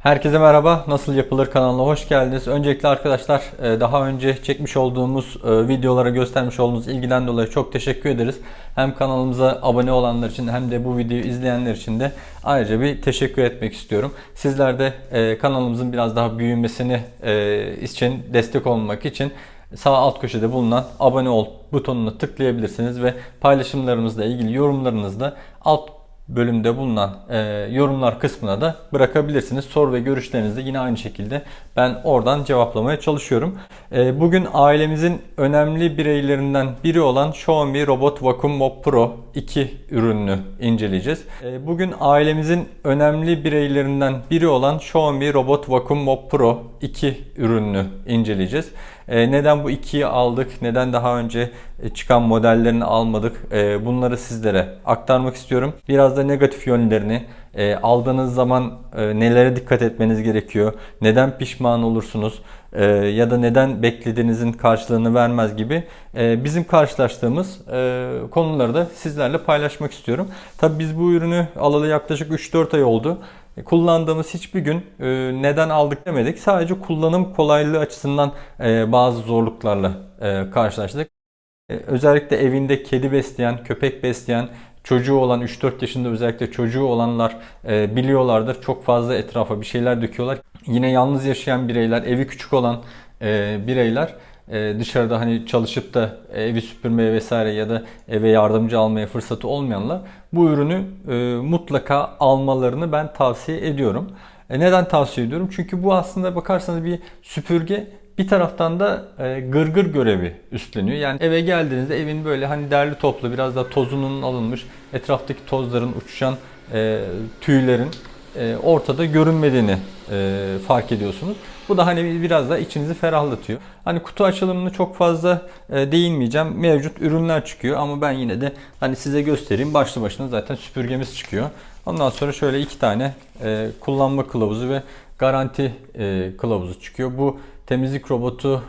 Herkese merhaba. Nasıl yapılır kanalına hoş geldiniz. Öncelikle arkadaşlar e, daha önce çekmiş olduğumuz e, videolara göstermiş olduğunuz ilgiden dolayı çok teşekkür ederiz. Hem kanalımıza abone olanlar için hem de bu videoyu izleyenler için de ayrıca bir teşekkür etmek istiyorum. Sizler de e, kanalımızın biraz daha büyümesini için destek olmak için sağ alt köşede bulunan abone ol butonuna tıklayabilirsiniz ve paylaşımlarımızla ilgili yorumlarınızı da alt bölümde bulunan e, yorumlar kısmına da bırakabilirsiniz. Soru ve görüşlerinizi yine aynı şekilde ben oradan cevaplamaya çalışıyorum. E, bugün ailemizin önemli bireylerinden biri olan Xiaomi Robot Vacuum Mop Pro 2 ürününü inceleyeceğiz. E, bugün ailemizin önemli bireylerinden biri olan Xiaomi Robot Vacuum Mop Pro 2 ürününü inceleyeceğiz. E, neden bu 2'yi aldık? Neden daha önce e, çıkan modellerini almadık? E, bunları sizlere aktarmak istiyorum. Biraz da negatif yönlerini, aldığınız zaman nelere dikkat etmeniz gerekiyor? Neden pişman olursunuz? Ya da neden beklediğinizin karşılığını vermez gibi bizim karşılaştığımız konuları da sizlerle paylaşmak istiyorum. Tabi biz bu ürünü alalı yaklaşık 3-4 ay oldu. E, kullandığımız hiçbir gün e, neden aldık demedik. Sadece kullanım kolaylığı açısından e, bazı zorluklarla karşılaştık. Özellikle evinde kedi besleyen, köpek besleyen, çocuğu olan 3-4 yaşında özellikle çocuğu olanlar biliyorlardır. Çok fazla etrafa bir şeyler döküyorlar. Yine yalnız yaşayan bireyler, evi küçük olan bireyler dışarıda hani çalışıp da evi süpürmeye vesaire ya da eve yardımcı almaya fırsatı olmayanlar bu ürünü e, mutlaka almalarını ben tavsiye ediyorum. E, neden tavsiye ediyorum? Çünkü bu aslında bakarsanız bir süpürge bir taraftan da gırgır görevi üstleniyor. Yani eve geldiğinizde evin böyle hani derli toplu biraz da tozunun alınmış, etraftaki tozların uçuşan tüylerin ortada görünmediğini fark ediyorsunuz. Bu da hani biraz da içinizi ferahlatıyor. Hani kutu açılımını çok fazla e, değinmeyeceğim. Mevcut ürünler çıkıyor ama ben yine de hani size göstereyim. Başlı başına zaten süpürgemiz çıkıyor. Ondan sonra şöyle iki tane e, kullanma kılavuzu ve garanti e, kılavuzu çıkıyor. Bu temizlik robotu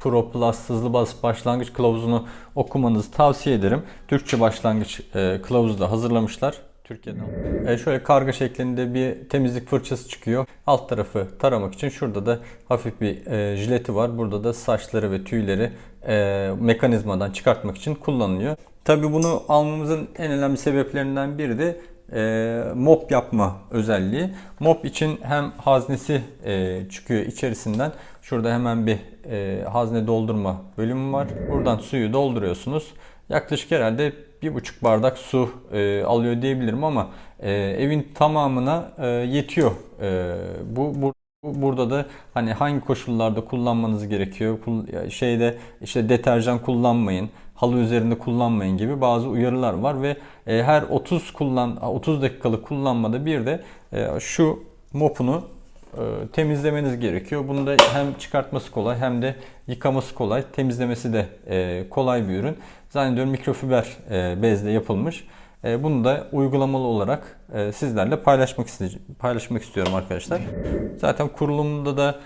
Pro Plus hızlı bas başlangıç kılavuzunu okumanızı tavsiye ederim. Türkçe başlangıç kılavuzu da hazırlamışlar. Türkiye'den. E şöyle karga şeklinde bir temizlik fırçası çıkıyor. Alt tarafı taramak için şurada da hafif bir e, jileti var. Burada da saçları ve tüyleri e, mekanizmadan çıkartmak için kullanılıyor. Tabii bunu almamızın en önemli sebeplerinden biri de e, mop yapma özelliği. Mop için hem haznesi e, çıkıyor içerisinden. Şurada hemen bir e, hazne doldurma bölümü var. Buradan suyu dolduruyorsunuz. Yaklaşık herhalde bir buçuk bardak su e, alıyor diyebilirim ama e, evin tamamına e, yetiyor. E, bu, bu Burada da hani hangi koşullarda kullanmanız gerekiyor, şeyde işte deterjan kullanmayın, halı üzerinde kullanmayın gibi bazı uyarılar var ve e, her 30 kullan 30 dakikalık kullanmada bir de e, şu mopunu temizlemeniz gerekiyor. Bunu da hem çıkartması kolay hem de yıkaması kolay, temizlemesi de kolay bir ürün. Zannediyorum mikrofiber bezle yapılmış. Bunu da uygulamalı olarak sizlerle paylaşmak paylaşmak istiyorum arkadaşlar. Zaten kurulumunda da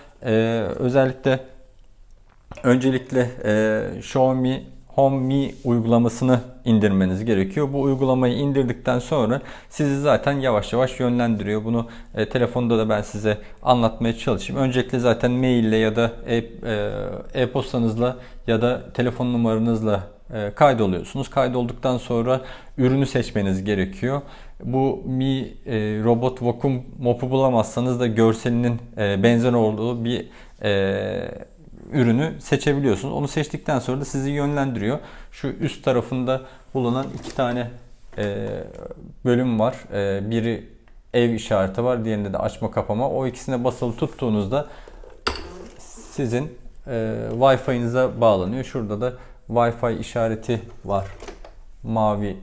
özellikle öncelikle Xiaomi HomeMe uygulamasını indirmeniz gerekiyor. Bu uygulamayı indirdikten sonra sizi zaten yavaş yavaş yönlendiriyor. Bunu e, telefonda da ben size anlatmaya çalışayım. Öncelikle zaten maille ya da e, e-postanızla ya da telefon numaranızla e, kaydoluyorsunuz. Kaydolduktan sonra ürünü seçmeniz gerekiyor. Bu Mi e, Robot Vacuum Mop'u bulamazsanız da görselinin e, benzer olduğu bir e, ürünü seçebiliyorsunuz. Onu seçtikten sonra da sizi yönlendiriyor. Şu üst tarafında bulunan iki tane e, bölüm var. E, biri ev işareti var. Diğerinde de açma kapama. O ikisine basılı tuttuğunuzda sizin e, Wi-Fi'nize bağlanıyor. Şurada da Wi-Fi işareti var. Mavi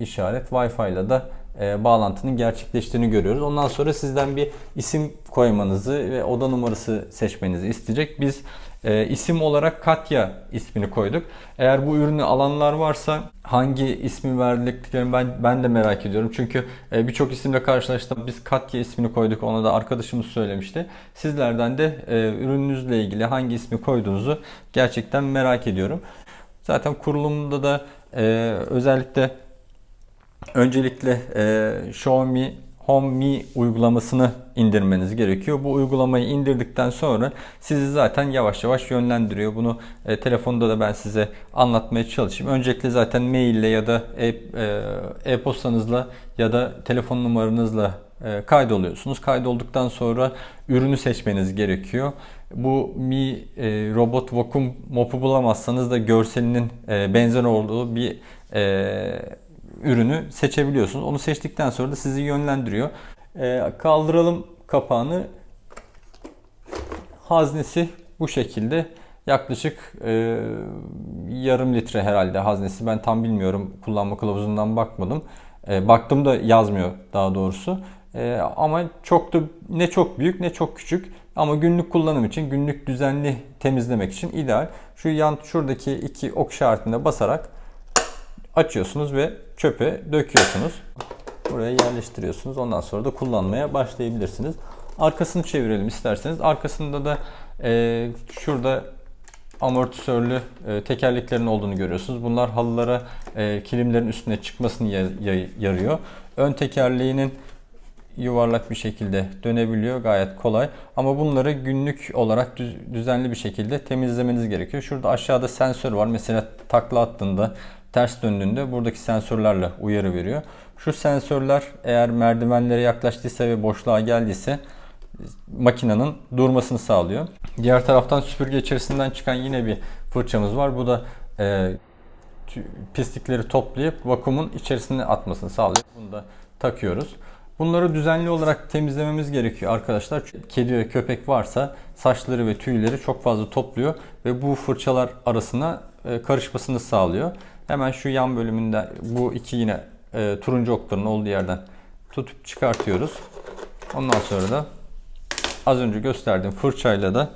işaret. Wi-Fi ile de e, bağlantının gerçekleştiğini görüyoruz. Ondan sonra sizden bir isim koymanızı ve oda numarası seçmenizi isteyecek. Biz e, isim olarak Katya ismini koyduk. Eğer bu ürünü alanlar varsa hangi ismi verdiklerini ben ben de merak ediyorum. Çünkü e, birçok isimle karşılaştım. Biz Katya ismini koyduk. Ona da arkadaşımız söylemişti. Sizlerden de e, ürününüzle ilgili hangi ismi koyduğunuzu gerçekten merak ediyorum. Zaten kurulumunda da e, özellikle öncelikle e, Xiaomi Home Me uygulamasını indirmeniz gerekiyor. Bu uygulamayı indirdikten sonra sizi zaten yavaş yavaş yönlendiriyor. Bunu e, telefonda da ben size anlatmaya çalışayım. Öncelikle zaten maille ya da e- e- e-postanızla ya da telefon numaranızla e, kaydoluyorsunuz. Kaydolduktan sonra ürünü seçmeniz gerekiyor. Bu Mi e, robot vakum mopu bulamazsanız da görselinin e, benzer olduğu bir e, ürünü seçebiliyorsunuz. Onu seçtikten sonra da sizi yönlendiriyor. E, kaldıralım kapağını. Haznesi bu şekilde. Yaklaşık e, yarım litre herhalde haznesi. Ben tam bilmiyorum. Kullanma kılavuzundan bakmadım. E, baktım da yazmıyor daha doğrusu. E, ama çok da ne çok büyük ne çok küçük. Ama günlük kullanım için, günlük düzenli temizlemek için ideal. Şu yan şuradaki iki ok işaretine basarak açıyorsunuz ve çöpe döküyorsunuz. Buraya yerleştiriyorsunuz. Ondan sonra da kullanmaya başlayabilirsiniz. Arkasını çevirelim isterseniz. Arkasında da e, şurada amortisörlü e, tekerleklerin olduğunu görüyorsunuz. Bunlar halılara, e, kilimlerin üstüne çıkmasını ya- ya- yarıyor. Ön tekerleğinin yuvarlak bir şekilde dönebiliyor. Gayet kolay. Ama bunları günlük olarak düz- düzenli bir şekilde temizlemeniz gerekiyor. Şurada aşağıda sensör var. Mesela takla attığında, ters döndüğünde buradaki sensörlerle uyarı veriyor. Şu sensörler eğer merdivenlere yaklaştıysa ve boşluğa geldiyse makinenin durmasını sağlıyor. Diğer taraftan süpürge içerisinden çıkan yine bir fırçamız var. Bu da e, pislikleri toplayıp vakumun içerisine atmasını sağlıyor. Bunu da takıyoruz. Bunları düzenli olarak temizlememiz gerekiyor arkadaşlar. Kedi ve köpek varsa saçları ve tüyleri çok fazla topluyor ve bu fırçalar arasına e, karışmasını sağlıyor. Hemen şu yan bölümünde bu iki yine e, turuncu okların olduğu yerden tutup çıkartıyoruz. Ondan sonra da az önce gösterdiğim fırçayla da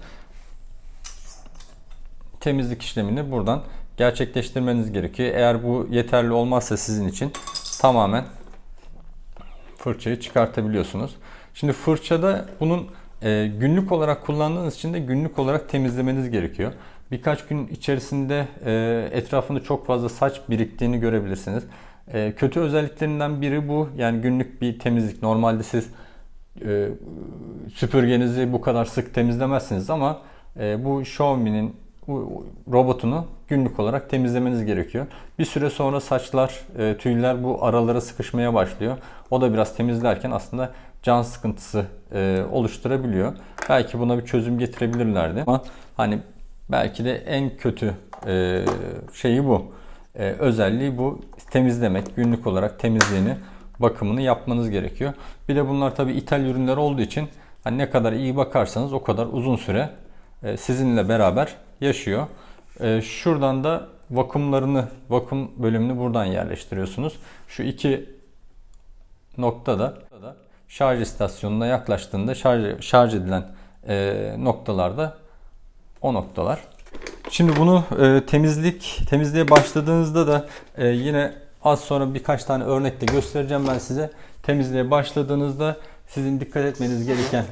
temizlik işlemini buradan gerçekleştirmeniz gerekiyor. Eğer bu yeterli olmazsa sizin için tamamen fırçayı çıkartabiliyorsunuz. Şimdi fırçada bunun e, günlük olarak kullandığınız için de günlük olarak temizlemeniz gerekiyor. Birkaç gün içerisinde e, etrafında çok fazla saç biriktiğini görebilirsiniz. E, kötü özelliklerinden biri bu. Yani günlük bir temizlik. Normalde siz e, süpürgenizi bu kadar sık temizlemezsiniz ama bu Xiaomi'nin robotunu günlük olarak temizlemeniz gerekiyor. Bir süre sonra saçlar, tüyler bu aralara sıkışmaya başlıyor. O da biraz temizlerken aslında can sıkıntısı oluşturabiliyor. Belki buna bir çözüm getirebilirlerdi ama hani belki de en kötü e, şeyi bu. E, özelliği bu. Temizlemek, günlük olarak temizliğini, bakımını yapmanız gerekiyor. Bir de bunlar tabii ithal ürünler olduğu için hani ne kadar iyi bakarsanız o kadar uzun süre e, sizinle beraber yaşıyor. Şuradan da vakumlarını, vakum bölümünü buradan yerleştiriyorsunuz. Şu iki noktada da şarj istasyonuna yaklaştığında şarj, şarj edilen e, noktalarda o noktalar. Şimdi bunu e, temizlik temizliğe başladığınızda da e, yine az sonra birkaç tane örnekle göstereceğim ben size. Temizliğe başladığınızda sizin dikkat etmeniz gereken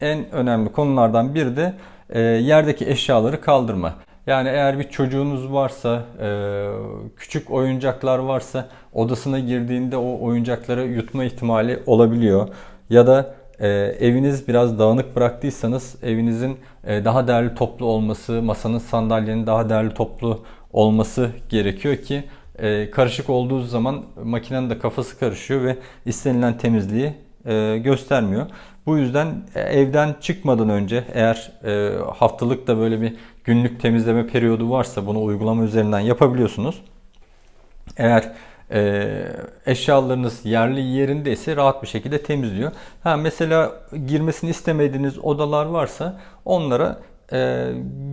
en önemli konulardan biri de e, yerdeki eşyaları kaldırma. Yani eğer bir çocuğunuz varsa, e, küçük oyuncaklar varsa odasına girdiğinde o oyuncakları yutma ihtimali olabiliyor. Ya da e, eviniz biraz dağınık bıraktıysanız evinizin e, daha değerli toplu olması, masanın sandalyenin daha değerli toplu olması gerekiyor ki e, karışık olduğu zaman makinenin de kafası karışıyor ve istenilen temizliği e, göstermiyor. Bu yüzden e, evden çıkmadan önce eğer e, haftalık da böyle bir günlük temizleme periyodu varsa bunu uygulama üzerinden yapabiliyorsunuz. Eğer e, eşyalarınız yerli yerindeyse rahat bir şekilde temizliyor. Ha, mesela girmesini istemediğiniz odalar varsa onlara e,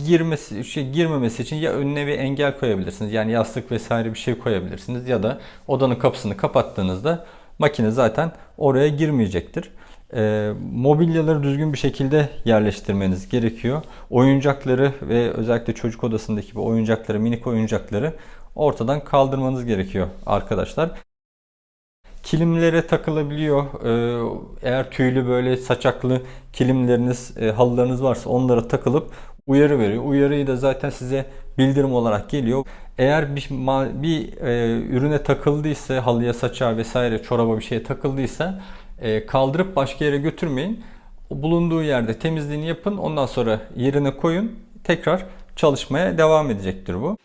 girmesi şey girmemesi için ya önüne bir engel koyabilirsiniz. Yani yastık vesaire bir şey koyabilirsiniz ya da odanın kapısını kapattığınızda makine zaten oraya girmeyecektir. E, mobilyaları düzgün bir şekilde yerleştirmeniz gerekiyor. Oyuncakları ve özellikle çocuk odasındaki bu oyuncakları, minik oyuncakları ortadan kaldırmanız gerekiyor arkadaşlar. Kilimlere takılabiliyor. Ee, Eğer tüylü böyle saçaklı kilimleriniz, e, halılarınız varsa onlara takılıp uyarı veriyor. Uyarıyı da zaten size bildirim olarak geliyor. Eğer bir, bir e, ürüne takıldıysa, halıya, saça vesaire, çoraba bir şeye takıldıysa e, kaldırıp başka yere götürmeyin. Bulunduğu yerde temizliğini yapın. Ondan sonra yerine koyun. Tekrar çalışmaya devam edecektir bu.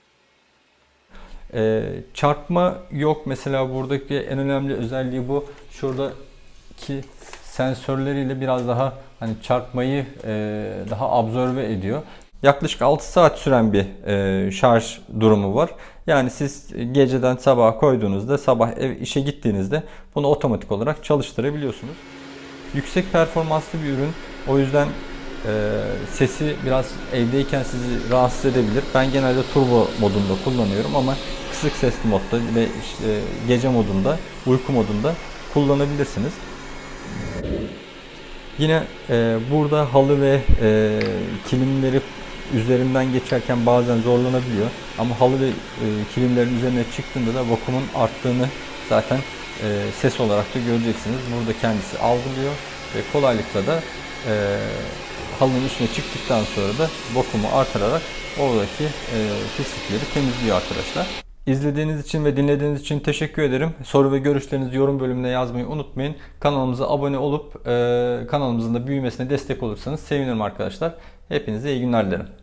Ee, çarpma yok. Mesela buradaki en önemli özelliği bu. Şuradaki sensörleriyle biraz daha hani çarpmayı e, daha absorbe ediyor. Yaklaşık 6 saat süren bir e, şarj durumu var. Yani siz geceden sabaha koyduğunuzda sabah ev işe gittiğinizde bunu otomatik olarak çalıştırabiliyorsunuz. Yüksek performanslı bir ürün. O yüzden e, sesi biraz evdeyken sizi rahatsız edebilir. Ben genelde turbo modunda kullanıyorum ama kısık sesli modda ve işte gece modunda, uyku modunda kullanabilirsiniz. Yine e, burada halı ve e, kilimleri üzerinden geçerken bazen zorlanabiliyor. Ama halı ve e, kilimlerin üzerine çıktığında da vakumun arttığını zaten e, ses olarak da göreceksiniz. Burada kendisi algılıyor ve kolaylıkla da e, halının üstüne çıktıktan sonra da vakumu artırarak oradaki e, pislikleri temizliyor arkadaşlar. İzlediğiniz için ve dinlediğiniz için teşekkür ederim. Soru ve görüşlerinizi yorum bölümüne yazmayı unutmayın. Kanalımıza abone olup e, kanalımızın da büyümesine destek olursanız sevinirim arkadaşlar. Hepinize iyi günler dilerim.